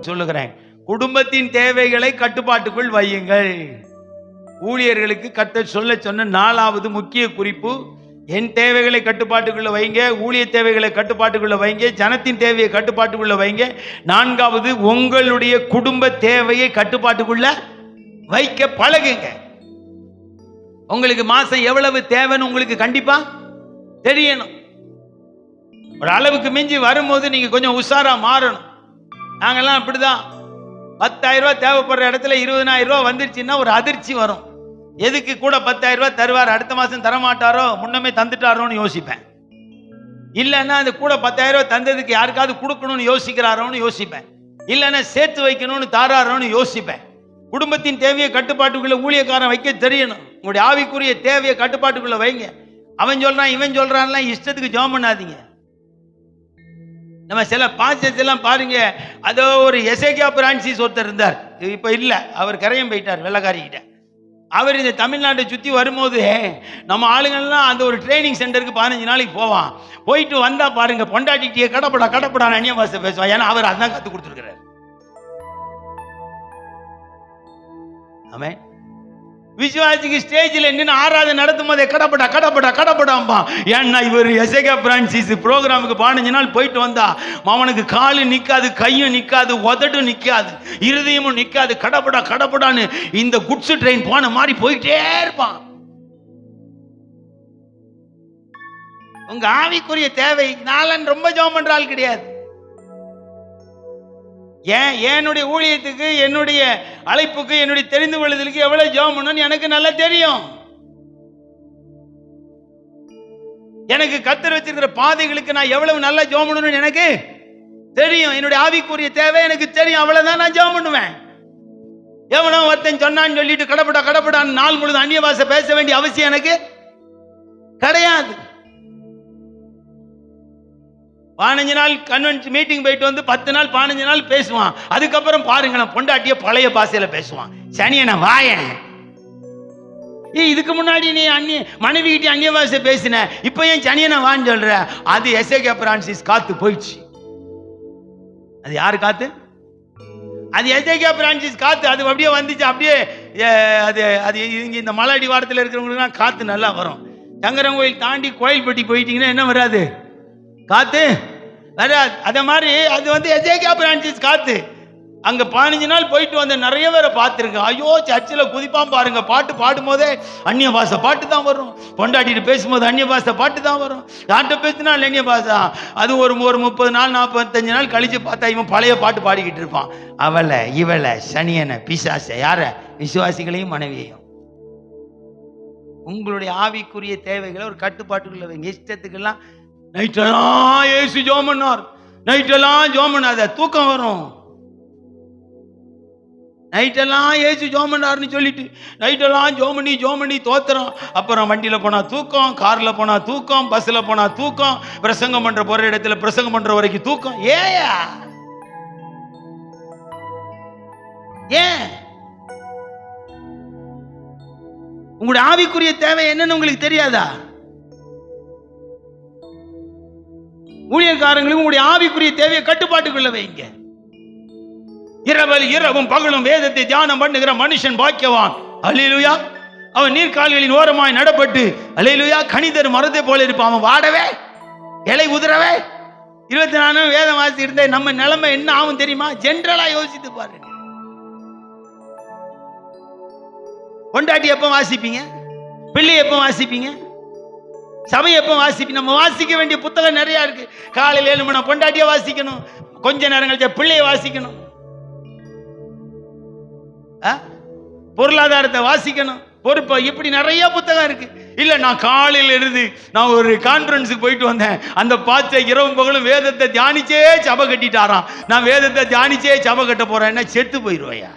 சொல்லுகிறேன். குடும்பத்தின் தேவைகளை கட்டுப்பாட்டுக்குள் வையுங்கள். ஊழியர்களுக்கு கத்த சொல்ல சொன்ன நாலாவது முக்கிய குறிப்பு என் தேவைகளை கட்டுப்பாட்டுக்குள்ள வைங்க ஊழிய தேவைகளை கட்டுப்பாட்டுக்குள்ள வைங்க ஜனத்தின் தேவையை கட்டுப்பாட்டுக்குள்ள வைங்க. நான்காவது உங்களுடைய குடும்ப தேவையை கட்டுப்பாட்டுக்குள்ள வைக்க பழகுங்க. உங்களுக்கு மாசம் எவ்வளவு தேவைன்னு உங்களுக்கு கண்டிப்பா தெரியணும். ஒரு அளவுக்கு மிஞ்சி வரும்போது நீங்க கொஞ்சம் உஷாரா மாறணும். நாங்கெல்லாம் அப்படிதான். பத்தாயிரம் ரூபாய் தேவைப்படுற இடத்துல இருபதனாயிரம் ரூபாய் வந்துருச்சுன்னா ஒரு அதிர்ச்சி வரும். எதுக்கு கூட பத்தாயிரம் ரூபாய் தருவார் அடுத்த மாதம் தரமாட்டாரோ முன்னமே தந்துட்டாரோன்னு யோசிப்பேன். இல்லைன்னா அந்த கூட பத்தாயிரம் ரூபாய் தந்ததுக்கு யாருக்காவது கொடுக்கணும்னு யோசிக்கிறாரோன்னு யோசிப்பேன். இல்லைன்னா சேர்த்து வைக்கணும்னு தாராரோன்னு யோசிப்பேன். குடும்பத்தின் தேவையை கட்டுப்பாட்டுக்குள்ள ஊழியக்காரன் வைக்க தெரியணும். உங்களுடைய ஆவிக்குரிய தேவையை கட்டுப்பாட்டுக்குள்ள வைங்க. அவன் சொல்றான் இவன் சொல்றான்லாம் இஷ்டத்துக்கு ஜோம் பண்ணாதீங்க. நம்ம சில பாஸ்டர்ஸ் எல்லாம் பாருங்க. அதோ ஒரு எசேகியா பிரான்சிஸ் ஒருத்தர் இருந்தார். இப்போ இல்லை அவர் கரையம் போயிட்டார் வெள்ளக்காரிக்கிட்ட அவர் இந்த தமிழ்நாட்டை சுற்றி வரும்போது நம்ம ஆளுங்கள்லாம் அந்த ஒரு ட்ரைனிங் சென்டருக்கு பதினஞ்சு நாளைக்கு போவான். போயிட்டு வந்தால் பாருங்க பொண்டாட்டிட்டியே கடப்படா கடப்படா அந்நிய பாஷை பேசுவான். ஏன்னா அவர் அதான் கற்றுக் கொடுத்துருக்கிறார். ஆமே விசுவாசிக்கு ஸ்டேஜில் நின்று ஆறாவது நடத்தும் போதே கடப்படா கடப்படா கடப்படாம்பா. ஏன்னா இவர் எசேகா பிரான்சிஸ் ப்ரோக்ராமுக்கு பதினஞ்சு நாள் போயிட்டு வந்தா அவனுக்கு காலு நிற்காது கையும் நிற்காது உதடும் நிற்காது இருதயமும் நிற்காது கடப்படா கடப்படான்னு இந்த குட்ஸ் ட்ரெயின் போன மாதிரி போயிட்டே இருப்பான். உங்க ஆவிக்குரிய தேவை நாளன் ரொம்ப ஜோம் பண்ற ஆள் கிடையாது. ஏன் என்னுடைய ஊழியத்துக்கு என்னுடைய அழைப்புக்கு என்னுடைய தெரிந்து கொள்ளுதலுக்கு எவ்வளவு ஜெபம் பண்ணணும்னு எனக்கு நல்லா தெரியும். எனக்கு கத்தர் வச்சிருக்கிற பாதைகளுக்கு நான் எவ்வளவு நல்லா ஜெபம் பண்ணணும்னு எனக்கு தெரியும். என்னுடைய ஆவிக்குரிய தேவை எனக்கு தெரியும். அவ்வளவுதான் நான் ஜோம் பண்ணுவேன் எவனோ ஒருத்தன் சொன்னான்னு சொல்லிட்டு கடப்படா கடப்படான்னு நாள் முழுதும் அந்நிய பாஷை பேச வேண்டிய அவசியம் எனக்கு கிடையாது. பதினஞ்சு நாள் கன்வென்ஷன் மீட்டிங் போயிட்டு வந்து பத்து நாள் பதினஞ்சு நாள் பேசுவான். அதுக்கப்புறம் பாருங்க நான் பொண்டாட்டிய பழைய பாசையில் பேசுவான். சனியன வாயன் ஏய் இதுக்கு முன்னாடி நீ அந்நிய மனைவி கிட்ட அந்நிய பாஷை பேசின. இப்போ ஏன் சனியனை வான்னு சொல்ற? அது எஸ்ஏகே பிரான்சிஸ் காத்து போயிடுச்சு. அது யார் காத்து? அது எஸ்ஏகே பிரான்சிஸ் காத்து. அது அப்படியே வந்துச்சு அப்படியே அது அது இங்கே இந்த மலை அடிவாரத்தில் இருக்கிறவங்களுக்குலாம் காற்று நல்லா வரும். சங்கரங்கோயில் தாண்டி கோயில்பட்டி போயிட்டீங்கன்னா என்ன வராது? காத்து? வராது. அதே மாதிரி அது வந்து எஜேகா பிரான்சிஸ் காத்து. அங்க பதினஞ்சு நாள் போயிட்டு வந்த நிறைய பேரை பார்த்துருக்கேன் ஐயோ சர்ச்சில் குதிப்பான் பாருங்க. பாட்டு பாடும்போதே அந்நிய பாஷை பாட்டு தான் வரும். பொண்டாட்டிட்டு பேசும்போது அந்நிய பாஷை பாட்டு தான் வரும். யார்கிட்ட பேசினா அந்நிய பாஷை அது ஒரு ஒரு முப்பது நாள் நாற்பத்தஞ்சு நாள் கழிச்சு பார்த்தா இவன் பழைய பாட்டு பாடிக்கிட்டு இருப்பான். அவளை இவளை சனியனை பிசாசை யார? விசுவாசிகளையும் மனைவியையும். உங்களுடைய ஆவிக்குரிய தேவைகளை ஒரு கட்டுப்பாட்டுக்குள்ள வைங்க. இஷ்டத்துக்கெல்லாம் நைட்டெல்லாம் ஏசு ஜோம் பண்ணார் நைட்டெல்லாம் ஜோம் பண்ணாத தூக்கம் வரும். நைட்டெல்லாம் ஏசு ஜோம் பண்ணார்னு சொல்லிட்டு நைட்டெல்லாம் ஜோம் பண்ணி ஜோம் பண்ணி தோத்துறோம் அப்புறம் வண்டியில் போனால் தூக்கம் காரில் போனால் தூக்கம் பஸ்ஸில் போனால் தூக்கம் பிரசங்கம் பண்ணுற போகிற இடத்துல பிரசங்கம் பண்ணுற வரைக்கும் தூக்கம். ஏயா ஏன்? உங்களுடைய ஆவிக்குரிய தேவை என்னன்னு உங்களுக்கு தெரியாதா? ஊழியக்காரங்களுக்கு உங்களுடைய ஆவிக்குரிய தேவையை கட்டுப்பாட்டுக்குள்ள வைங்க. இரவல் இரவும் பகலும் வேதத்தை தியானம் பண்ணுகிற மனுஷன் பாக்கியவான். அலிலுயா அவன் நீர்க்கால்களின் ஓரமாய் நடப்பட்டு அல்லேலூயா கணிதர் மரத்தை போல இருப்பான். அவன் வாடவே இலை உதிரவே. இருபத்தி நாலு வேதம் வாசி இருந்த நம்ம நிலைமை என்ன ஆகும் தெரியுமா? ஜென்ரலா யோசித்து பாருங்க. பொண்டாட்டி எப்போ வாசிப்பீங்க? பிள்ளை எப்போ வாசிப்பீங்க? சபை எப்போ வாசிப்பீங்க நம்ம வாசிக்க வேண்டிய புத்தகம் நிறைய இருக்கு. காலையில் ஏழு மணி பொண்டாட்டியை வாசிக்கணும். கொஞ்ச நேரம் கழிச்சா பிள்ளையை வாசிக்கணும். ஆ? பொருளாதாரத்தை வாசிக்கணும். பொறுப்பா இப்படி நிறைய புத்தகம் இருக்கு. இல்ல நான் காலையில் இருந்து நான் ஒரு கான்ஃபரன்ஸுக்கு போயிட்டு வந்தேன். அந்த பார்த்த இரவும் பகலும் வேதத்தை தியானிச்சே சபை கட்டிட்டாராம். நான் வேதத்தை தியானிச்சே சபை கட்ட போறேன்னா செத்து போயிடுவையா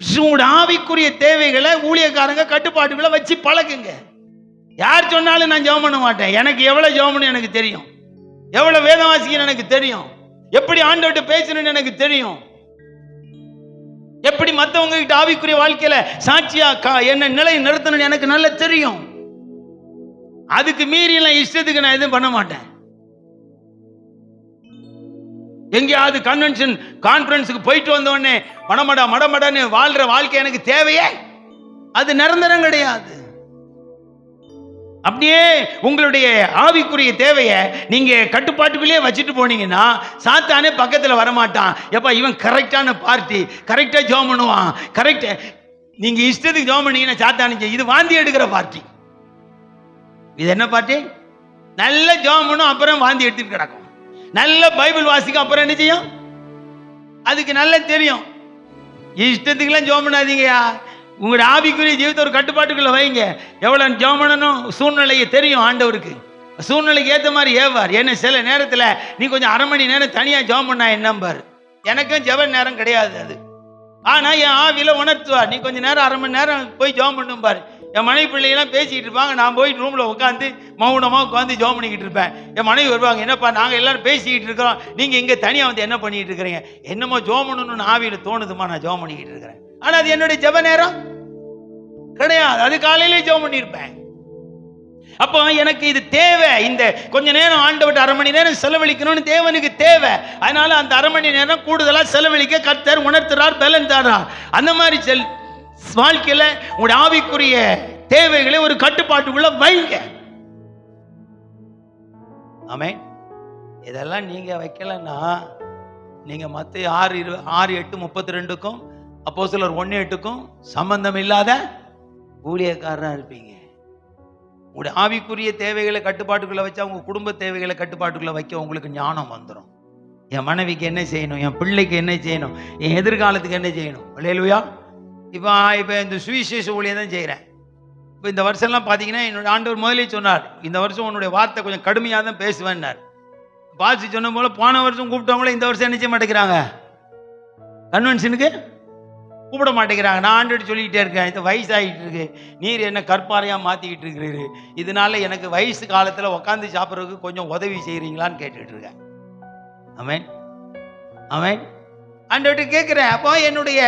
உங்களோட ஆவிக்குரிய தேவைகளை ஊழியக்காரங்க கட்டுப்பாட்டுகளை வச்சு பழகுங்க. யார் சொன்னாலும் நான் ஜெபம் பண்ண மாட்டேன். எனக்கு எவ்வளவு ஜெபம்னு எனக்கு தெரியும். எவ்வளவு வேதம் வாசிக்கணும் எனக்கு தெரியும். எப்படி ஆண்டவர்கிட்ட பேசணும்னு எனக்கு தெரியும். எப்படி மத்தவங்க கிட்ட ஆவிக்குரிய வாழ்க்கையில சாட்சியா என்ன நிலை நிறுத்தணும்னு எனக்கு நல்லா தெரியும். அதுக்கு மீறி எல்லாம் இஷ்டத்துக்கு நான் எதுவும் பண்ண மாட்டேன். எங்கேயாவது கன்வென்ஷன் கான்ஃபரன்ஸுக்கு போயிட்டு வந்த உடனே மடமடா மடமடன்னு வாழ்ற வாழ்க்கை எனக்கு தேவையே? அது நிரந்தரம் கிடையாது. அப்படியே உங்களுடைய ஆவிக்குரிய தேவையை நீங்க கட்டுப்பாட்டுக்குள்ளேயே வச்சுட்டு போனீங்கன்னா சாத்தானே பக்கத்துல வரமாட்டான். எப்பா இவன் கரெக்டான பார்ட்டி கரெக்டா ஜோம் பண்ணுவான். கரெக்ட் நீங்க இஷ்டத்துக்கு ஜோம் பண்ணீங்கன்னா சாத்தானு இது வாந்தி எடுக்கிற பார்ட்டி இது என்ன பார்ட்டி நல்ல ஜோம் பண்ணும் அப்புறம் வாந்தி எடுத்துட்டு கிடக்கும். நல்ல பைபிள் வாசிக்க அப்புறம் என்ன செய்யும்? அதுக்கு நல்லா தெரியும். இஷ்டத்துக்குலாம் ஜோம் பண்ணாதீங்கயா உங்களுடைய ஆவிக்குரிய ஜீவித்த ஒரு கட்டுப்பாட்டுக்குள்ள வைங்க. எவ்வளோ ஜோம் பண்ணணும் சூழ்நிலையை தெரியும் ஆண்டவருக்கு. சூழ்நிலைக்கு ஏற்ற மாதிரி ஏவார். ஏன்னா சில நேரத்தில் நீ கொஞ்சம் அரை மணி நேரம் தனியாக ஜோம் பண்ணா என்னம்பார் எனக்கும் ஜெப நேரம் கிடையாது அது. ஆனால் என் ஆவியில் உணர்த்துவார். நீ கொஞ்சம் நேரம் அரை மணி நேரம் போய் ஜோம் பண்ணும்பார் என் மனைவி பிள்ளைகள்லாம் பேசிக்கிட்டு இருப்பாங்க. நான் போய் ரூமில் உட்காந்து மௌனமாக உட்காந்து ஜோம் பண்ணிக்கிட்டு இருப்பேன். என் மனைவி வருவாங்க என்னப்பா நாங்கள் எல்லாரும் பேசிக்கிட்டு இருக்கிறோம். நீங்கள் இங்கே தனியாக வந்து என்ன பண்ணிட்டு இருக்கிறீங்க? என்னமோ ஜோம் பண்ணணும்னு ஆவியில் தோணுதுமா நான் ஜோம் பண்ணிக்கிட்டு இருக்கிறேன். ஆனால் அது என்னுடைய ஜெப நேரம். கிடையாது. அது காலையிலே ஜோம் பண்ணியிருப்பேன். அப்போ எனக்கு இது தேவை. இந்த கொஞ்ச நேரம் ஆண்டவட்ட அரை மணி நேரம் செலவழிக்கணும்னு தேவனுக்கு தேவை. அதனால அந்த அரை மணி நேரம் கூடுதலாக செலவழிக்க கர்த்தர் உணர்த்துறார் பலன் தரார். அந்த மாதிரி செல் வாழ்க்கையில் உங்களுடைய ஆவிக்குரிய தேவைகளை ஒரு கட்டுப்பாட்டுக்குள்ள வைங்க. ஆமே இதெல்லாம் நீங்க வைக்கலன்னா நீங்க மத்த ஆறு இரு ஆறு எட்டு முப்பத்தி ரெண்டுக்கும் அப்போ சிலர் ஒன்று எட்டுக்கும் சம்பந்தம் இல்லாத ஊழியக்காரனா இருப்பீங்க. உங்களுடைய ஆவிக்குரிய தேவைகளை கட்டுப்பாட்டுக்குள்ள வச்சா உங்க குடும்ப தேவைகளை கட்டுப்பாட்டுக்குள்ள வைக்க உங்களுக்கு ஞானம் வந்துடும் என் மனைவிக்கு என்ன செய்யணும்? என் பிள்ளைக்கு என்ன செய்யணும்? என் எதிர்காலத்துக்கு என்ன செய்யணும்? இல்லையா இப்போ இப்போ இந்த சுவிசேஷ ஊழியம் தான் செய்கிறேன் இப்போ இந்த வருஷம்லாம் பார்த்தீங்கன்னா என்னோட ஆண்டவர் முதலே சொன்னார் இந்த வருஷம் உன்னுடைய வார்த்தை கொஞ்சம் கடுமையாக தான் பேசுவேன்னார். பாசி சொன்ன போல போன வருஷம் கூப்பிட்டவங்கள இந்த வருஷம் என்ன செய்ய மாட்டேங்கிறாங்க? கன்வென்ஷனுக்கு கூப்பிட மாட்டேங்கிறாங்க. நான் ஆண்டு சொல்லிக்கிட்டே இருக்கேன் இது வயசாகிட்டு இருக்கு. நீர் என்ன கற்பாறையாக மாற்றிக்கிட்டு இருக்கிறீரு. இதனால எனக்கு வயசு காலத்தில் உட்காந்து சாப்பிட்றதுக்கு கொஞ்சம் உதவி செய்கிறீங்களான்னு கேட்டுக்கிட்டு இருக்கேன். அவன் ஆமென். ஆண்டவர்கிட்ட கேட்குறேன் அப்போ என்னுடைய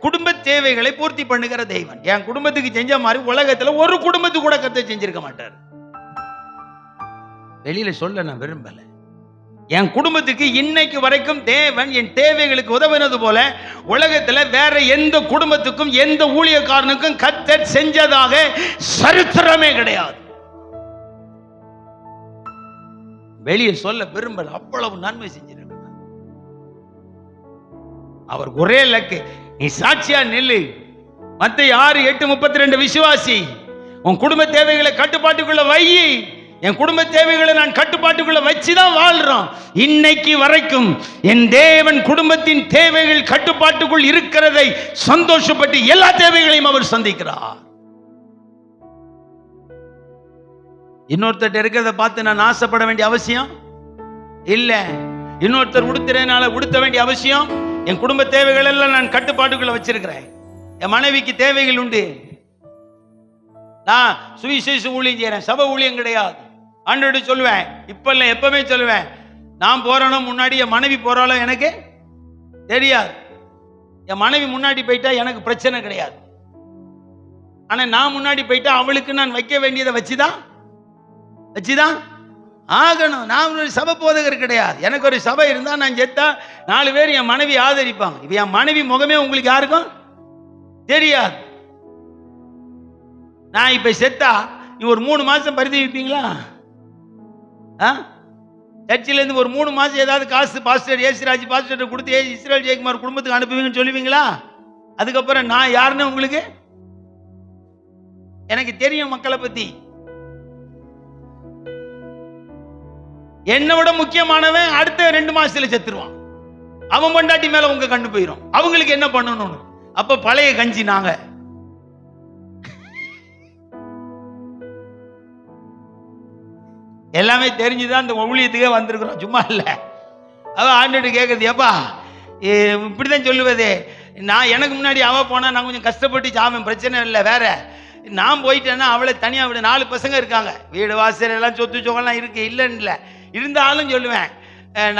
குடும்ப தேவைகளை பூர்த்தி பண்ணுகிற தெய்வன் என் குடும்பத்துக்கு செஞ்ச மாதிரி உலகத்தில் ஒரு குடும்பத்துக்கு கூட கத்தை செஞ்சிருக்க மாட்டார். வெளியில சொல்ல நான் விரும்பலை. என் குடும்பத்துக்கு இன்னைக்கு வரைக்கும் தேவன் என் தேவைகளுக்கு உதவினது போல உலகத்துல வேற எந்த குடும்பத்துக்கும் எந்த ஊழியக்காரனுக்கும் கத்தர் செஞ்சதாக சரித்திரமே கிடையாது. வெளியே சொல்ல விரும்பல அவ்வளவு நன்மை செஞ்சிருக்கிறார் அவர் ஒரே லக்கு. நீ சாட்சியா நில்லு. மத்த ஆறு எட்டு முப்பத்தி ரெண்டு விசுவாசி உன் குடும்ப தேவைகளை கட்டுப்பாட்டுக்குள்ள வை. என் குடும்ப தேவைகளை நான் கட்டுப்பாட்டுக்குள்ள வச்சுதான் வாழ்றோம். இன்னைக்கு வரைக்கும் என் தேவன் குடும்பத்தின் தேவைகள் கட்டுப்பாட்டுக்குள் இருக்கிறதை சந்தோஷப்பட்டு எல்லா தேவைகளையும் அவர் சந்திக்கிறார். இன்னொருத்தர் இருக்கிறத பார்த்து நான் ஆசைப்பட வேண்டிய அவசியம்? இல்ல. இன்னொருத்தர் உடுத்துறதுனால உடுத்த வேண்டிய அவசியம்? என் குடும்ப தேவைகள் எல்லாம் நான் கட்டுப்பாட்டுக்குள்ள வச்சிருக்கிறேன். என் மனைவிக்கு தேவைகள் உண்டு. நான் சுவிசேஷ ஊழியம் செய்கிறேன் சபை ஊழியம் கிடையாது. ஆண்டோடு சொல்லுவேன். இப்ப இல்லை எப்பவுமே சொல்லுவேன். நான் போறேனோ முன்னாடி என் மனைவி போறாளோ எனக்கு தெரியாது. என் மனைவி முன்னாடி போயிட்டா எனக்கு பிரச்சனை கிடையாது. ஆனா நான் முன்னாடி போயிட்டா அவளுக்கு நான் வைக்க வேண்டியதை வச்சுதான்? வச்சுதான்? ஆகணும். நான் ஒரு சபை போதகர் கிடையாது. எனக்கு ஒரு சபை இருந்தால் நான் செத்தா நாலு பேர் என் மனைவி ஆதரிப்பாங்க. இப்போ என் மனைவி முகமே உங்களுக்கு யாருக்கும் தெரியாது. நான் இப்ப செத்தா நீ ஒரு மூணு மாசம் பருதி வைப்பீங்களா ஆ? சர்ச்சில் இருந்து ஒரு மூணு மாசம் ஏதாவது காசு பாஸ்டர் ஏசிராஜ் பாஸ்டர் கொடுத்து ஏ இஸ்ரேல் ஜெயக்குமார் குடும்பத்துக்கு அனுப்புவீங்கன்னு சொல்லுவீங்களா? அதுக்கப்புறம் நான் யாருன்னு உங்களுக்கு? எனக்கு தெரியும் மக்களை பத்தி. என்னை விட முக்கியமானவன் அடுத்த ரெண்டு மாசத்துல செத்துருவான். அவன் பொண்டாட்டி மேல உங்க கண்டு போயிடும் அவங்களுக்கு என்ன பண்ணணும்னு? அப்ப பழைய கஞ்சி நாங்க. எல்லாமே தெரிஞ்சுதான் இந்த ஊழியத்துக்கே வந்திருக்கிறோம். சும்மா இல்லை. அவ ஆண்டுட்டு கேட்குறது ஏப்பா இப்படிதான் சொல்லுவதே. நான் எனக்கு முன்னாடி அவ போனா நான் கொஞ்சம் கஷ்டப்பட்டு சாமன் பிரச்சனை இல்லை வேற. நான் போயிட்டேன்னா அவளை தனியாக விட. நாலு பசங்க இருக்காங்க. வீடு வாசல் எல்லாம் சொத்து சொகெல்லாம் இருக்கு. இல்லைன்னு இல்லை இருந்தாலும் சொல்லுவேன்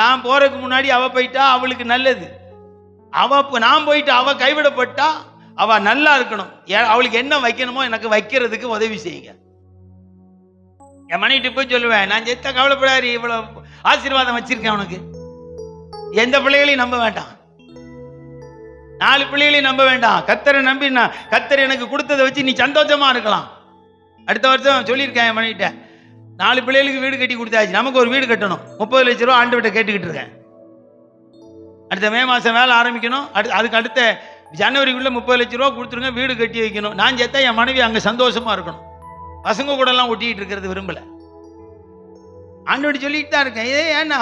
நான் போறதுக்கு முன்னாடி அவள் போயிட்டா அவளுக்கு நல்லது. அவ நான் போயிட்டு அவள் கைவிடப்பட்டா அவ நல்லா இருக்கணும். அவளுக்கு என்ன வைக்கணுமோ எனக்கு வைக்கிறதுக்கு உதவி செய்யுங்க. என் மனைவிட்டு போய் சொல்லுவேன் நான் செத்த கவலைப்படாரு இவ்வளவு ஆசீர்வாதம் வச்சிருக்கேன் உனக்கு. எந்த பிள்ளைகளையும் நம்ப வேண்டாம். நாலு பிள்ளைகளையும் நம்ப வேண்டாம். கத்தரை நம்பி நான் கத்தர் எனக்கு கொடுத்ததை வச்சு நீ சந்தோஷமா இருக்கலாம். அடுத்த வருஷம் சொல்லியிருக்கேன் என் மனைவிட்ட நாலு பிள்ளைகளுக்கு வீடு கட்டி கொடுத்தாச்சு. நமக்கு ஒரு வீடு கட்டணும். முப்பது லட்ச ரூபா ஆண்டு விட்ட கேட்டுக்கிட்டு இருக்கேன். அடுத்த மே மாதம் வேலை ஆரம்பிக்கணும். அடுத்து அதுக்கு அடுத்த ஜனவரிக்குள்ளே முப்பது லட்ச ரூபா கொடுத்துருங்க வீடு கட்டி வைக்கணும். நான் சேர்த்தா என் மனைவி அங்கே சந்தோஷமா இருக்கணும். பசங்க கூடலாம் ஒட்டிக்கிட்டு இருக்கிறது விரும்பலை. ஆண்டோடி சொல்லிட்டு தான் இருக்கேன். ஏ ஏன்னா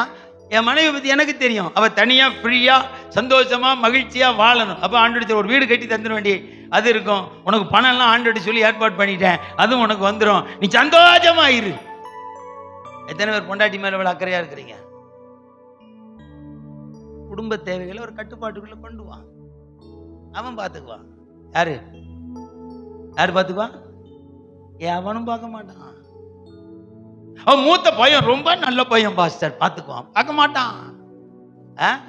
என் மனைவி பற்றி எனக்கு தெரியும். அவள் தனியாக ஃப்ரீயாக சந்தோஷமாக மகிழ்ச்சியாக வாழணும். அப்போ ஆண்டோடி ஒரு வீடு கட்டி தந்துட வேண்டிய அது இருக்கும். உனக்கு பணம்லாம் ஆண்டோடி சொல்லி ஏற்பாடு பண்ணிட்டேன். அதுவும் உனக்கு வந்துடும் நீ சந்தோஷமாக இரு. எத்தனை பேர் பொண்டாட்டி மேலே இவ்வளோ அக்கறையாக இருக்கிறீங்க? குடும்ப தேவைகளை ஒரு கட்டுப்பாட்டுக்குள்ள கொண்டு வா. அவன் பார்த்துக்குவான் யாரு? யாரு பார்த்துக்குவான் ஏன் அவனும் பார்க்க மாட்டான். அவன் மூத்த பையன் ரொம்ப நல்ல பையன் பாஸ்டர். பார்த்துக்குவான் பார்க்க மாட்டான். ஆ?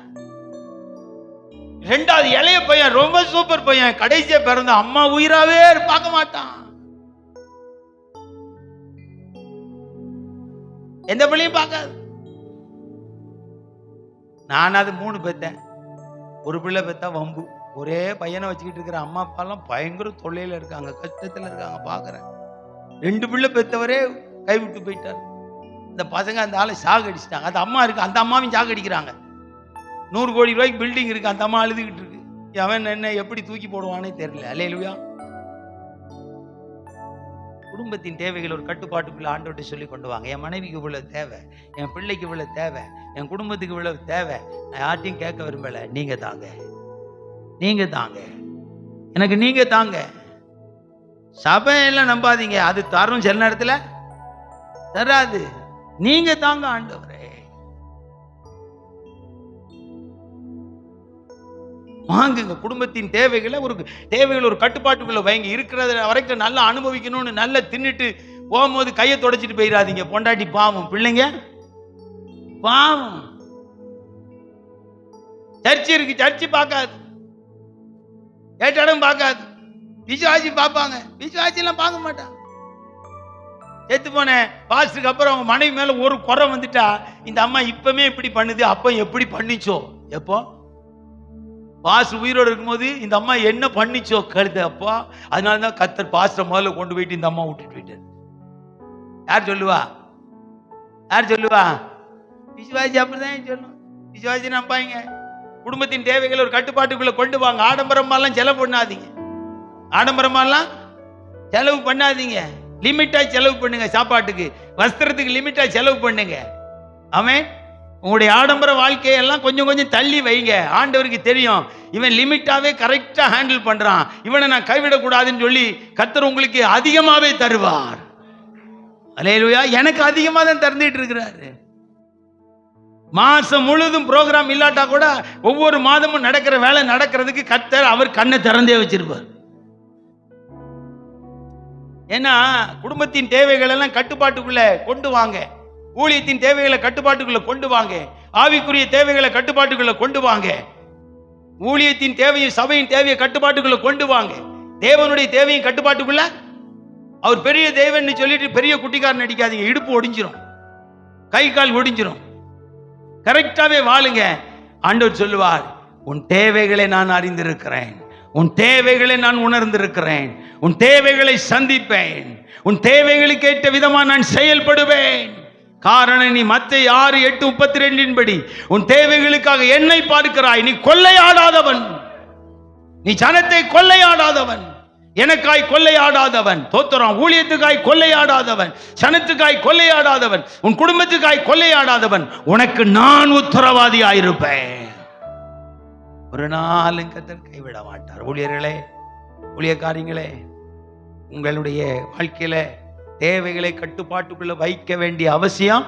ரெண்டாவது இளைய பையன் ரொம்ப சூப்பர் பையன். கடைசியா பிறந்த அம்மா உயிராவே பார்க்க மாட்டான். எந்த பிள்ளையும் பார்க்காது. நான் அது மூணு பெத்தேன். ஒரு பிள்ளை பெத்தா வம்பு. ஒரே பையனை வச்சுக்கிட்டு இருக்கிற அம்மா அப்பாலாம் பயங்கர தொல்லையில் இருக்காங்க கஷ்டத்தில் இருக்காங்க பார்க்குறேன் ரெண்டு பிள்ளை பெத்தவரே கைவிட்டு போயிட்டார். இந்த பசங்க அந்த ஆளை சாகடிச்சிட்டாங்க அந்த அம்மா இருக்கு அந்த அம்மாவையும் சாகடிக்கிறாங்க நூறு கோடி ரூபாய்க்கு பில்டிங் இருக்கு அந்த அம்மா அழுதுகிட்டு இருக்கு. அவன் என்ன எப்படி தூக்கி போடுவானே தெரியல. அல்லேலுயா குடும்பத்தின் தேவைகள் ஒரு கட்டுப்பாட்டுக்குள்ள ஆண்டோட்டு சொல்லி கொண்டு வாங்க. என் மனைவிக்கு இவ்வளோ தேவை என் பிள்ளைக்கு இவ்வளோ தேவை என் குடும்பத்துக்கு இவ்வளவு தேவை. நான் யார்ட்டையும் கேட்க விரும்பலை. நீங்கள் தாங்க. நீங்கள் தாங்க. எனக்கு நீங்கள் தாங்க. சபையெல்லாம் நம்பாதீங்க. அது தரும் சில நேரத்தில் தராது. நீங்கள் தாங்க ஆண்டவரே. வாங்குங்க. குடும்பத்தின் தேவைகளை ஒரு தேவைகள் ஒரு கட்டுப்பாட்டுக்குள்ள வைங்க. இருக்கிறத வரைக்கும் நல்லா அனுபவிக்கணும்னு நல்லா தின்னுட்டு போகும்போது கையை தொடச்சிட்டு போயிடாதீங்க பொண்டாட்டி பாவம். பிள்ளைங்க பாவம். சர்ச்சு இருக்கு. சர்ச்சு பார்க்காது. ஏட்டாடம் பார்க்காது. விசுவாசி பார்ப்பாங்க. விசுவாசி பார்க்க மாட்டான் செத்து போன பாஸ்டருக்கு அப்புறம் அவங்க மனைவி மேல ஒரு குறை வந்துட்டா இந்த அம்மா இப்பவுமே இப்படி பண்ணுது அப்ப எப்படி பண்ணிச்சோ? எப்போ? பாஸ் உயிரோடு இருக்கும்போது இந்த அம்மா என்ன பண்ணிச்சோ கழுத அப்பா. அதனால தான் கத்தர் பாஸ்டர் முதல்ல கொண்டு போயிட்டு இந்த அம்மா விட்டுட்டு போயிட்டார். யார் சொல்லுவா? யார் சொல்லுவா? விசுவாசி அப்படிதான் சொல்லும் விசுவாசி நம்பாங்க குடும்பத்தின் தேவைகளை ஒரு கட்டுப்பாட்டுக்குள்ள கொண்டு வாங்க. ஆடம்பரமாலாம் செலவு பண்ணாதீங்க. ஆடம்பரமாலாம் செலவு பண்ணாதீங்க. லிமிட்டாக செலவு பண்ணுங்க சாப்பாட்டுக்கு. வஸ்திரத்துக்கு லிமிட்டாக செலவு பண்ணுங்க. அவன் உங்களுடைய ஆடம்பர வாழ்க்கையெல்லாம் கொஞ்சம் கொஞ்சம் தள்ளி வைங்க. ஆண்டவருக்கு தெரியும். இவன் லிமிட்டாகவே கரெக்டாக ஹேண்டில் பண்ணுறான் இவனை நான் கைவிடக்கூடாதுன்னு சொல்லி கத்தர் உங்களுக்கு அதிகமாகவே தருவார். அலையலுயா எனக்கு அதிகமாக தான் திறந்துட்டு இருக்கிறாரு. மாதம் முழுதும் ப்ரோக்ராம் இல்லாட்டா கூட ஒவ்வொரு மாதமும் நடக்கிற வேலை நடக்கிறதுக்கு கத்தர் அவர் கண்ணை திறந்தே வச்சிருப்பார். ஏன்னா குடும்பத்தின் தேவைகள் எல்லாம் கட்டுப்பாட்டுக்குள்ள கொண்டு வாங்க. ஊழியத்தின் தேவைகளை கட்டுப்பாட்டுக்குள்ள கொண்டு வாங்க. ஆவிக்குரிய தேவைகளை கட்டுப்பாட்டுக்குள்ள கொண்டு வாங்க. ஊழியத்தின் தேவையும் சபையின் தேவையை கட்டுப்பாட்டுக்குள்ள கொண்டு வாங்க. தேவனுடைய தேவையும் கட்டுப்பாட்டுக்குள்ள அவர் பெரிய தேவன் சொல்லிட்டு பெரிய குட்டிக்காரன் நடிக்காதீங்க. இடுப்பு ஒடிஞ்சிரும். கை கால் ஒடிஞ்சிரும். கரெக்டாவே வாழுங்க. ஆண்டவர் சொல்லுவார் உன் தேவைகளை நான் அறிந்திருக்கிறேன். உன் தேவைகளை நான் உணர்ந்திருக்கிறேன். உன் தேவைகளை சந்திப்பேன். உன் தேவைகளுக்கு ஏற்ற விதமா நான் செயல்படுவேன். காரணம் நீ மத்திய ஆறு எட்டு முப்பத்தி ரெண்டின் படி உன் தேவைகளுக்காக என்னை பார்க்கிறாய். நீ கொள்ளையாடாதவன். நீ ஜனத்தை கொள்ளையாடாதவன். எனக்காய் கொள்ளையாடாதவன். தோத்துறான் ஊழியத்துக்காய் கொள்ளையாடாதவன். சனத்துக்காய் கொள்ளையாடாதவன். உன் குடும்பத்துக்காய் கொள்ளையாடாதவன். உனக்கு நான் உத்தரவாதியாயிருப்பேன். ஒரு நாளும் கத்தர் கைவிட மாட்டார் ஊழியர்களே ஊழியக்காரிங்களே உங்களுடைய வாழ்க்கையில தேவைகளை கட்டுப்பாட்டுக்குள்ள வைக்க வேண்டிய அவசியம்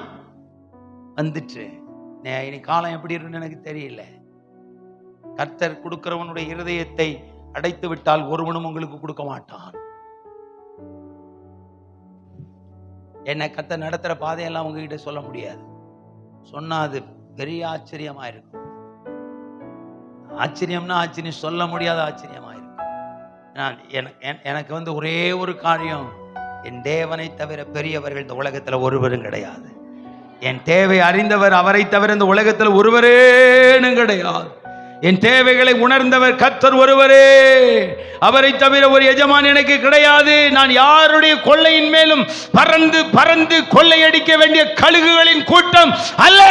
வந்துட்டு இனி காலம் எப்படி இருக்குன்னு எனக்கு தெரியல. கர்த்தர் கொடுக்கிறவனுடைய இருதயத்தை அடைத்து விட்டால் ஒருவனும் உங்களுக்கு கொடுக்க மாட்டான். என்னை கத்த நடத்துற பாதையெல்லாம் உங்ககிட்ட சொல்ல முடியாது. சொன்னா அது பெரிய ஆச்சரியமா இருக்கும். ஆச்சரியம்னா ஆச்சரியம் சொல்ல முடியாத ஆச்சரியமா இருக்கும். நான் எனக்கு என்- எனக்கு வந்து ஒரே ஒரு காரியம் என் தேவனை தவிர பெரியவர்கள் இந்த உலகத்தில் ஒருவரும் கிடையாது. என் தேவை அறிந்தவர் அவரை தவிர இந்த உலகத்தில் ஒருவரேனும் கிடையாது. என் தேவைகளை உணர்ந்தவர் கத்தர் ஒருவரே. அவரை தவிர ஒரு எஜமான் எனக்கு கிடையாது. நான் யாருடைய கொள்ளையின் மேலும் பறந்து பறந்து கொள்ளையடிக்க வேண்டிய கழுகுகளின் கூட்டம் அல்ல.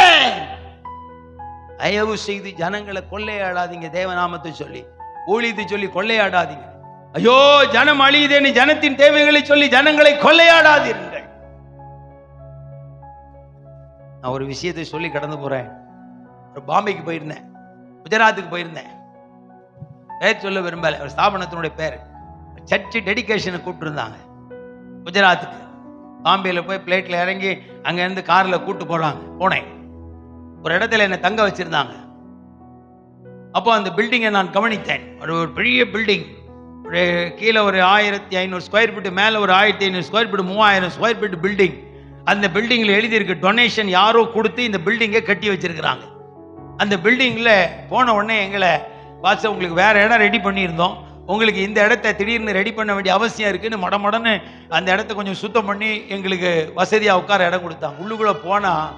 தயவு செய்து ஜனங்களை கொள்ளையாடாதீங்க தேவநாமத்தை சொல்லி. ஊழித்து சொல்லி கொள்ளையாடாதீங்க. ஐயோ ஜனம் அழியுதேன்னு ஜனத்தின் தேவைகளை சொல்லி ஜனங்களை கொள்ளையாடாதீர்கள். நான் ஒரு விஷயத்தை சொல்லி கடந்து போறேன். ஒரு பாம்பேக்கு போயிருந்தேன். குஜராத்துக்கு போயிருந்தேன். பேர் சொல்ல விரும்பல. ஒரு ஸ்தாபனத்தினுடைய பேர். சர்ச்சு டெடிகேஷனை கூப்பிட்டுருந்தாங்க. குஜராத்துக்கு. பாம்பேல போய் பிளேட்ல இறங்கி அங்க இருந்து கார்ல கூட்டு போறாங்க. போனேன். ஒரு இடத்துல என்னை தங்க வச்சிருந்தாங்க. அப்போ அந்த பில்டிங்கை நான் கவனித்தேன். ஒரு ஒரு பெரிய பில்டிங் ஒரு கீழே ஒரு ஆயிரத்தி ஐநூறு ஸ்கொயர் ஃபீட் மேலே ஒரு ஆயிரத்தி ஐநூறு ஸ்கொயர் ஃபீட் மூவாயிரம் ஸ்கொயர் ஃபீட் பில்டிங் அந்த பில்டிங்கில் எழுதியிருக்கு டொனேஷன் யாரோ கொடுத்து இந்த பில்டிங்கை கட்டி வச்சிருக்கிறாங்க. அந்த பில்டிங்கில் போன உடனே எங்களை பாச உங்களுக்கு வேற இடம் ரெடி பண்ணியிருந்தோம். உங்களுக்கு இந்த இடத்த திடீர்னு ரெடி பண்ண வேண்டிய அவசியம் இருக்குதுன்னு மடமடன்னு அந்த இடத்த கொஞ்சம் சுத்தம் பண்ணி எங்களுக்கு வசதியாக உட்கார இடம் கொடுத்தாங்க. உள்ளுக்குள்ளே போனால்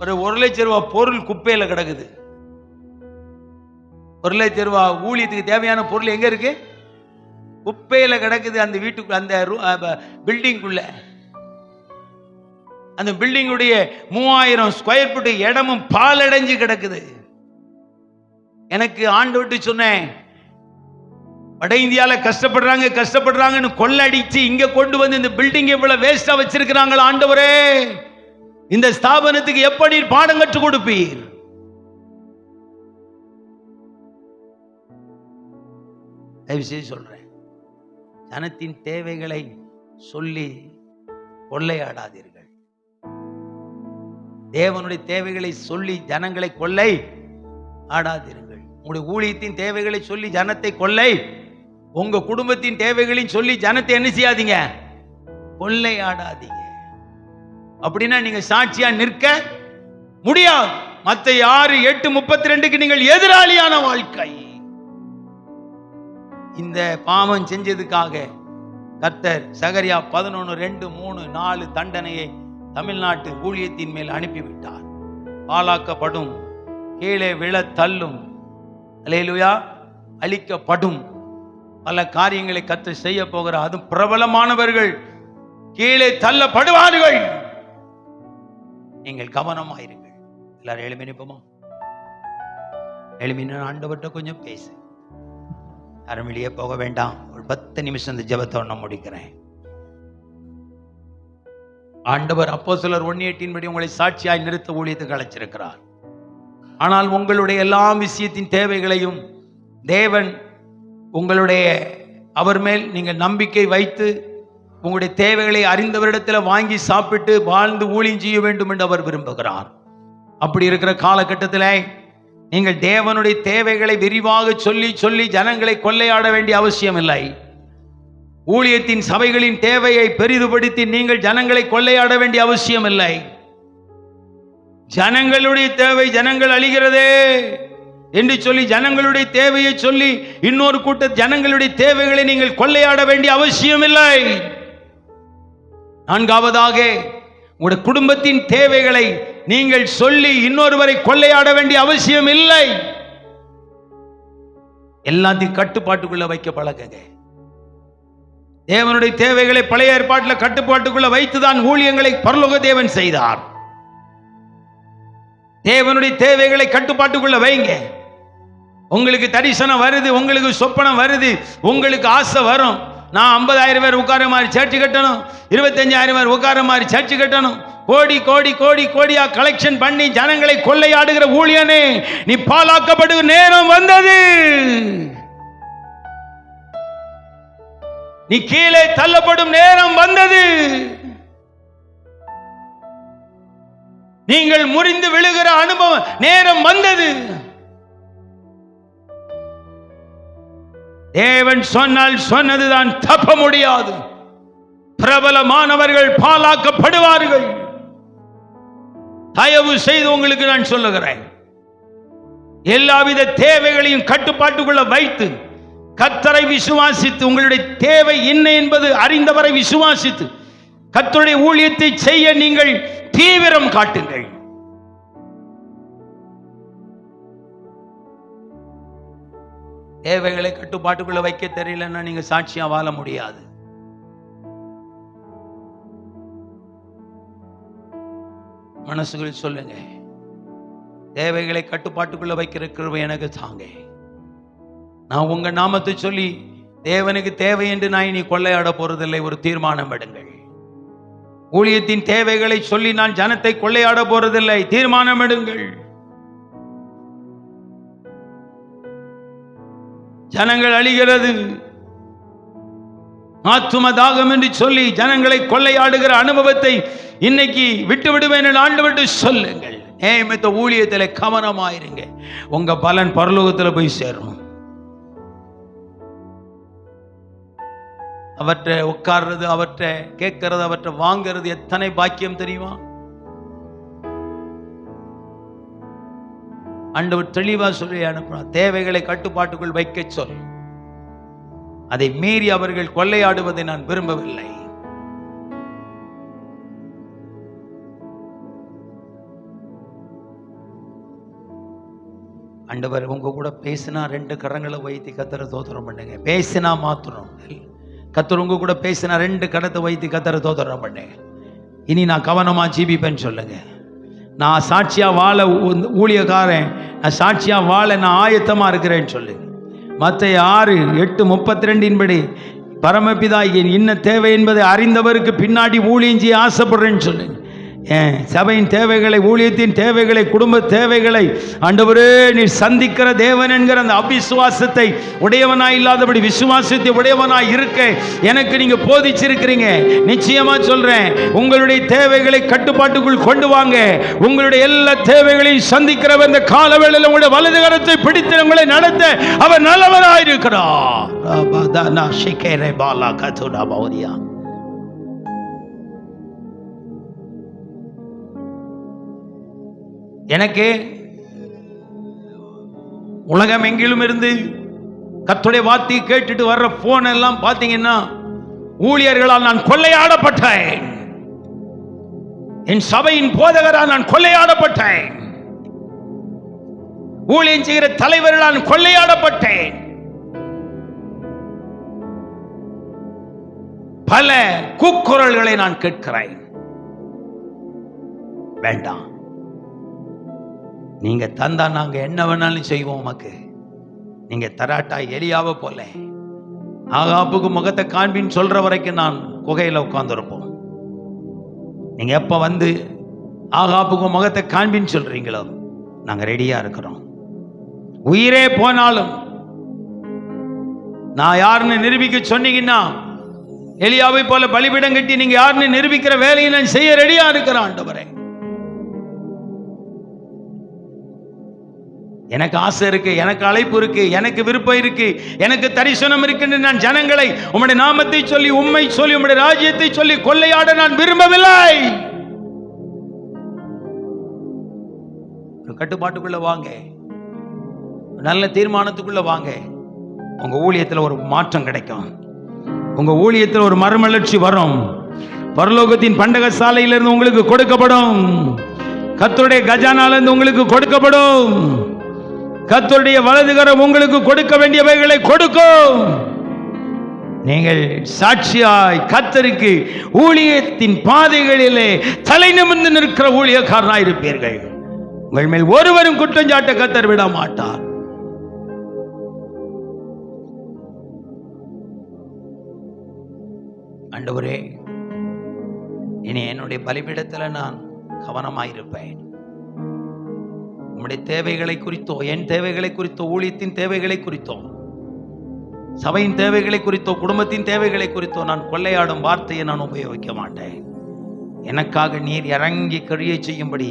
ஒரு ஒரு லட்ச ரூபா பொருள் குப்பையில் கிடக்குது. ஒரு லட்ச ரூபா ஊழியத்துக்கு தேவையான பொருள் எங்கே இருக்குது குப்பையில் கிடக்குது அந்த வீட்டுக்கு அந்த பில்டிங்குள்ள அந்த பில்டிங்குடைய மூவாயிரம் ஸ்கொயர் ஃபீட் இடமும் பாலடைஞ்சு கிடக்குது. எனக்கு ஆண்டு விட்டு சொன்னேன் வட இந்தியால கஷ்டப்படுறாங்க கஷ்டப்படுறாங்கன்னு கொள்ளடிச்சு இங்க கொண்டு வந்து இந்த பில்டிங் இவ்வளோ வேஸ்டா வச்சிருக்கிறாங்களா ஆண்டவரே? இந்த ஸ்தாபனத்துக்கு எப்படி பாடம் கற்றுக் கொடுப்பீர்? தயவு செய்து சொல்றேன். ஜனத்தின் தேவைகளை சொல்லி கொள்ளையாடாதீர்கள். தேவனுடைய தேவைகளை சொல்லி ஜனங்களை கொள்ளை ஆடாதீர்கள். உங்களுடைய ஊழியத்தின் தேவைகளை சொல்லி ஜனத்தை கொள்ளை. உங்க குடும்பத்தின் தேவைகளையும் சொல்லி ஜனத்தை என்ன செய்யாதீங்க? கொள்ளை ஆடாதீங்க அப்படின்னா நீங்க சாட்சியா நிற்க முடியாது. மத்த ஆறு எட்டு முப்பத்தி ரெண்டுக்கு நீங்கள் எதிராளியான வாழ்க்கை. இந்த பாவம் செஞ்சதுக்காக கர்த்தர் சகரியா பதினொன்று ரெண்டு மூணு நாலு தண்டனையை தமிழ்நாட்டு ஊழியத்தின் மேல் அனுப்பிவிட்டார். பாலாக்கப்படும் கீழே விழ தள்ளும் அலையலுயா அழிக்கப்படும். பல காரியங்களை கத்து செய்ய போகிற அதுவும் பிரபலமானவர்கள் கீழே தள்ளப்படுவார்கள். நீங்கள் கவனமாயிருங்கள். எல்லாரும் எழுமி நிற்போமா? எழுமின்னு ஆண்டவர்கிட்ட கொஞ்சம் பேசு. யாரும் வெளியே போக வேண்டாம். ஒரு பத்து நிமிஷம் இந்த ஜபத்தை ஒன்று முடிக்கிறேன். ஆண்டவர் அப்போ சிலர் ஒன் படி உங்களை சாட்சியாய் நிறுத்த ஊழியத்துக்கு அழைச்சிருக்கிறார். ஆனால் உங்களுடைய எல்லா விஷயத்தின் தேவைகளையும் தேவன் உங்களுடைய அவர் மேல் நீங்கள் நம்பிக்கை வைத்து உங்களுடைய தேவைகளை அறிந்தவரிடத்தில் வாங்கி சாப்பிட்டு வாழ்ந்து ஊழியம் செய்ய வேண்டும் என்று அவர் விரும்புகிறார். அப்படி இருக்கிற காலகட்டத்தில் நீங்கள் தேவனுடைய தேவைகளை விரிவாக சொல்லி சொல்லி ஜனங்களை கொள்ளையாட வேண்டிய அவசியம் இல்லை ஊழியத்தின் சபைகளின் தேவையை பெரிதுபடுத்தி நீங்கள் ஜனங்களை கொள்ளையாட வேண்டிய அவசியம் இல்லை ஜனங்களுடைய தேவை ஜனங்கள் அழிகிறதே என்று சொல்லி ஜனங்களுடைய தேவையை சொல்லி இன்னொரு கூட்ட ஜனங்களுடைய தேவைகளை நீங்கள் கொள்ளையாட வேண்டிய அவசியம் இல்லை நான்காவதாக உங்களுடைய குடும்பத்தின் தேவைகளை நீங்கள் சொல்லி இன்னொருவரை கொள்ளையாட வேண்டிய அவசியம் இல்லை. எல்லாத்தையும் கட்டுப்பாட்டுக்குள்ள வைக்க பழகுங்க. தேவனுடைய தேவைகளை பழைய ஏற்பாட்டில் கட்டுப்பாட்டுக்குள்ள வைத்துதான் ஊழியங்களை பரலோக தேவன் செய்தார். தேவனுடைய தேவைகளை கட்டுப்பாட்டுக்குள்ள வைங்க. உங்களுக்கு தரிசனம் வருது உங்களுக்கு சொப்பனம் வருது உங்களுக்கு ஆசை வரும். நான் ஐம்பதாயிரம் பேர் உட்கார மாதிரி சர்ச்சு கட்டணும் இருபத்தஞ்சாயிரம் பேர் உட்கார மாதிரி சர்ச்சு கட்டணும். கோடி கோடி கோடி கோடியா கலெக்ஷன் பண்ணி ஜனங்களை கொள்ளையாடுகிற ஊழியனே நீ பாலாக்கப்படு நேரம் வந்தது. நீ கீழே தள்ளப்படும் நேரம் வந்தது. நீங்கள் முறிந்து விழுகிற அனுபவம் நேரம் வந்தது. தேவன் சொன்னால் சொன்னதுதான் தப்ப முடியாது. பிரபலமானவர்கள் பாலாக்கப்படுவார்கள் தயவு செய்து உங்களுக்கு நான் சொல்லுகிறேன். எல்லாவித தேவைகளையும் கட்டுப்பாட்டுக்குள்ள வைத்து கத்தரை விசுவாசித்து உங்களுடைய தேவை என்ன என்பது அறிந்தவரை விசுவாசித்து கத்தருடைய ஊழியத்தை செய்ய நீங்கள் தீவிரம் காட்டுங்கள். தேவைகளை கட்டுப்பாட்டுக்குள்ள வைக்க தெரியலன்னா நீங்க சாட்சியா வாழ முடியாது. மனசுகள் சொல்லுங்க. தேவைகளை கட்டுப்பாட்டுக்குள்ள வைக்கிற கிருபை எனக்கு தாங்க. நான் உங்க நாமத்தை சொல்லி தேவனுக்கு தேவை என்று நான் இனி கொள்ளையாட போறதில்லை. ஒரு தீர்மானம் எடுங்கள். ஊழியத்தின் தேவைகளை சொல்லி நான் ஜனத்தை கொள்ளையாட போறதில்லை. தீர்மானம் எடுங்கள். ஜனங்கள் அழிகிறது. ஆத்தும தாகம் என்று சொல்லி ஜனங்களை கொள்ளையாடுகிற அனுபவத்தை இன்னைக்கு விட்டு விடுவேன் என்று ஆண்டு விட்டு சொல்லுங்கள். நியமித்த ஊழியத்தில் கவனமாயிருங்க. உங்க பலன் பரலோகத்தில் போய் சேரும் அவற்றை உட்கார்றது அவற்றை கேட்கறது அவற்றை வாங்கிறது எத்தனை பாக்கியம் தெரியுமா? ஆண்டவர் தெளிவா சொல்லி அனுப்புறார். தேவைகளை கட்டுப்பாட்டுக்குள் வைக்க சொல். அதை மீறி அவர்கள் கொள்ளையாடுவதை நான் விரும்பவில்லை. ஆண்டவர் உங்க கூட பேசினா ரெண்டு கரங்களை வைத்து கத்தரை தோத்திரம் பண்ணுங்க. பேசினா மாத்திரம். கத்தர் உங்க கூட பேசினா ரெண்டு கடத்தை வைத்து கத்தரை தோத்திரம் பண்ணுங்க. இனி நான் கவனமா ஜீபிப்பேன்னு சொல்லுங்க. நான் சாட்சியா வாழ ஊழியக்காரன். நான் சாட்சியா வாழ நான் ஆயத்தமா இருக்கிறேன்னு சொல்லுங்க. மற்ற ஆறு எட்டு முப்பத்தி ரெண்டின் படி பரமபிதா என் இன்ன தேவை என்பதை அறிந்தவருக்கு பின்னாடி ஊழியஞ்சி ஆசைப்படுறேன்னு சொல்லுங்க சபையின் தேவைகளை ஊழியத்தின் தேவைகளை குடும்ப தேவைகளை ஆண்டவரே நீ சந்திக்கிற தேவன் என்கிற அந்த அவிசுவாசத்தை உடையவனாய் இல்லாதபடி விசுவாசத்தை உடையவனாய் இருக்க எனக்கு நீங்க போதிச்சிருக்கிறீங்க. நிச்சயமா சொல்றேன் உங்களுடைய தேவைகளை கட்டுப்பாட்டுக்குள் கொண்டு வாங்க. உங்களுடைய எல்லா தேவைகளையும் சந்திக்கிறவர் இந்த காலவேளையில் உங்களுடைய வலது கரத்தை பிடித்து உங்களை நடத்த அவர் நல்லவராயிருக்கிறார். ஷிகேரே பாலா கதுடா பௌரியா எனக்கு உலகம் எங்கிலும் இருந்து கத்துடைய வார்த்தையை கேட்டுட்டு வர்ற போன் எல்லாம் பார்த்தீங்கன்னா ஊழியர்களால் நான் கொள்ளையாடப்பட்டேன். என் சபையின் போதகரால் நான் கொள்ளையாடப்பட்டேன். ஊழியம் செய்கிற தலைவர்களால் நான் கொள்ளையாடப்பட்டேன். பல கூக்குரல்களை நான் கேட்கிறேன். வேண்டாம். நீங்க தந்தா நாங்க என்ன வேணாலும் செய்வோம் உமக்கு. நீங்க தராட்டா எலியாவை போல. ஆகாப்புக்கு முகத்தை காண்பின்னு சொல்ற வரைக்கும் நான் குகையில உட்காந்துருப்போம் நீங்க எப்ப வந்து ஆகாப்புக்கு முகத்தை காண்பின்னு சொல்றீங்களோ நாங்க ரெடியா இருக்கிறோம். உயிரே போனாலும் நான் யாருன்னு நிரூபிக்க சொன்னீங்கன்னா எலியாவை போல பலிபீடம் கட்டி நீங்க யாருன்னு நிரூபிக்கிற வேலையை நான் செய்ய ரெடியா இருக்கிறேன் ஆண்டவரே. எனக்கு ஆசை இருக்கு எனக்கு அழைப்பு இருக்கு எனக்கு விருப்பம் இருக்கு எனக்கு தரிசனம் இருக்குன்னு நான் ஜனங்களை உம்முடைய நாமத்தை சொல்லி உம்மை சொல்லி உம்முடைய ராஜ்யத்தை சொல்லி கொள்ளையாட நான் விரும்பவில்லை. கட்டுப்பாட்டுக்குள்ள வாங்க. நல்ல தீர்மானத்துக்குள்ள வாங்க. உங்க ஊழியத்தில் ஒரு மாற்றம் கிடைக்கும். உங்க ஊழியத்தில் ஒரு மறுமலர்ச்சி வரும். பரலோகத்தின் பண்டக சாலையிலிருந்து உங்களுக்கு கொடுக்கப்படும். கத்துடைய கஜானாலிருந்து உங்களுக்கு கொடுக்கப்படும். கத்தருடைய வலதுகரம் உங்களுக்கு கொடுக்க வேண்டியவைகளை கொடுக்கும். நீங்கள் சாட்சியாய் கத்தருக்கு ஊழியத்தின் பாதைகளிலே தலை நிமிர்ந்து நிற்கிற ஊழியக்காரனாய் இருப்பீர்கள். உங்கள் மேல் ஒருவரும் குற்றஞ்சாட்ட கத்தர் விட மாட்டார் ஆண்டவரே இனி என்னுடைய பலிபீடத்தில் நான் கவனமாயிருப்பேன். உம்முடைய தேவைகளை குறித்தோ என் தேவைகளை குறித்தோ ஊழியத்தின் தேவைகளை குறித்தோ சபையின் தேவைகளை குறித்தோ குடும்பத்தின் தேவைகளை குறித்தோ நான் கொள்ளையாடும் வார்த்தையை நான் உபயோகிக்க மாட்டேன். எனக்காக நீர் இறங்கி கழியை செய்யும்படி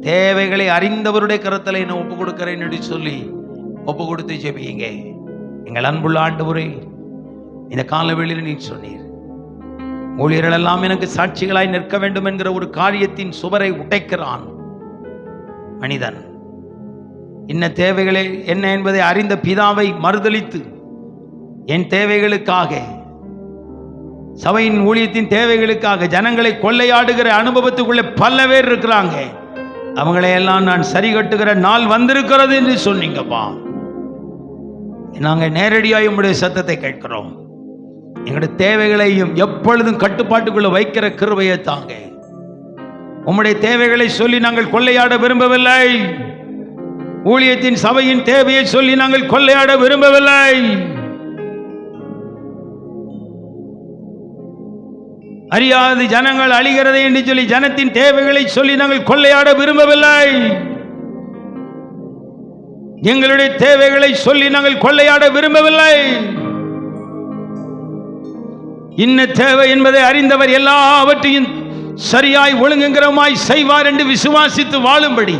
தேவைகளை அறிந்தவருடைய கருத்தலை நான் ஒப்பு கொடுக்கிறேன் என்று சொல்லி ஒப்பு கொடுத்து ஜெபியுங்க. எங்கள் அன்புள்ள ஆண்டவரே இந்த காலவெளியில் நீர் சொன்னீர். ஊழியர்கள் எல்லாம் எனக்கு சாட்சிகளாய் நிற்க வேண்டும் என்கிற ஒரு காரியத்தின் சுவரை உடைக்கிறான். மனிதன். என்ன தேவைகளே என்ன என்பதை அறிந்த பிதாவை மறுதலித்து என் தேவைகளுக்காக சபையின் ஊழியத்தின் தேவைகளுக்காக ஜனங்களை கொள்ளையாடுகிற அனுபவத்துக்குள்ளே பல பேர் இருக்கிறாங்க. அவங்களையெல்லாம் நான் சரி கட்டுகிற நாள் வந்திருக்கிறது என்று சொன்னீங்கப்பா. நாங்கள் நேரடியாக உங்களுடைய சத்தத்தை கேட்கிறோம். எங்களுடைய தேவைகளையும் எப்பொழுதும் கட்டுப்பாட்டுக்குள்ளே வைக்கிற கிருவையை தாங்க. உம்முடைய தேவைகளை சொல்லி நாங்கள் கொள்ளையாட விரும்பவில்லை. ஊழியத்தின் சபையின் தேவையை சொல்லி நாங்கள் கொள்ளையாட விரும்பவில்லை. அறியாது ஜனங்கள் அழிகிறது என்று சொல்லி ஜனத்தின் தேவைகளை சொல்லி நாங்கள் கொள்ளையாட விரும்பவில்லை. எங்களுடைய தேவைகளை சொல்லி நாங்கள் கொள்ளையாட விரும்பவில்லை. இன்ன தேவை என்பதை அறிந்தவர் எல்லாவற்றையும் சரியாய் ஒழுங்குங்கிறமாய் செய்வார் என்று விசுவாசித்து வாழும்படி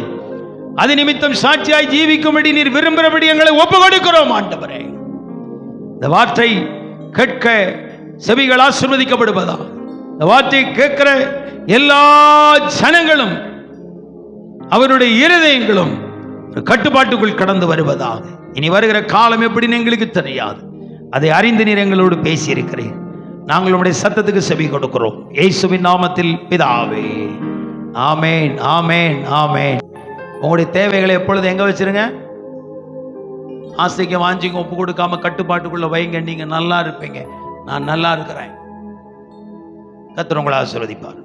அது நிமித்தம் சாட்சியாய் ஜீவிக்கும்படி நீர் விரும்புகிறபடி எங்களை ஒப்பு கொடுக்கிறோம் ஆண்டவரே. இந்த வார்த்தை கேட்க செவிகள் ஆசிர்வதிக்கப்படுவதா? இந்த வார்த்தை கேட்கிற எல்லா ஜனங்களும் அவருடைய இருதயங்களும் கட்டுப்பாட்டுக்குள் கடந்து வருவதாக. இனி வருகிற காலம் எப்படின்னு எங்களுக்கு தெரியாது. அதை அறிந்து நீர் எங்களோடு பேசியிருக்கிறேன் நாங்கள் உங்களுடைய சத்தத்துக்கு செவி கொடுக்கிறோம். இயேசுவின் நாமத்தில் பிதாவே. ஆமேன் ஆமேன் ஆமேன். உங்களுடைய தேவைகளை எப்பொழுது எங்கே வச்சிருங்க? ஆசைக்கு வாஞ்சிக்கும் ஒப்பு கொடுக்காம கட்டுப்பாட்டுக்குள்ளே வைங்க. நீங்கள் நல்லா இருப்பீங்க. நான் நல்லா இருக்கிறேன். கத்துறவங்களை ஆசிர்வதிப்பார்.